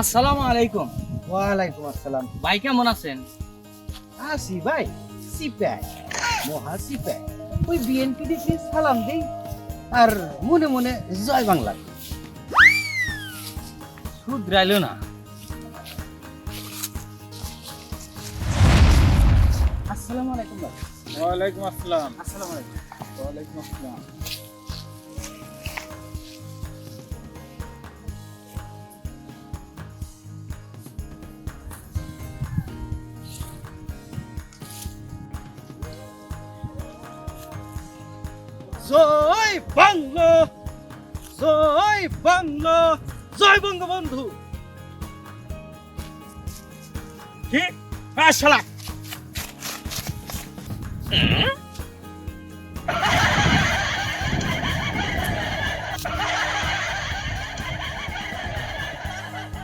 আসসালামু আলাইকুম। ওয়ালাইকুম আসসালাম। ভাই কেমন আছেন? আসি ভাই সিপাই মহা সিপাই। ওই বিএনপি দেখি সালাম দেই আর মনে মনে জয় বাংলা। শুধরাইলো না। আসসালামু আলাইকুম ভাই। ওয়ালাইকুম আসসালাম। আসসালামু আলাইকুম। ওয়ালাইকুম আসসালাম। জয় বাংলা জয় বাংলা জয় বঙ্গবন্ধু। কি? শালা।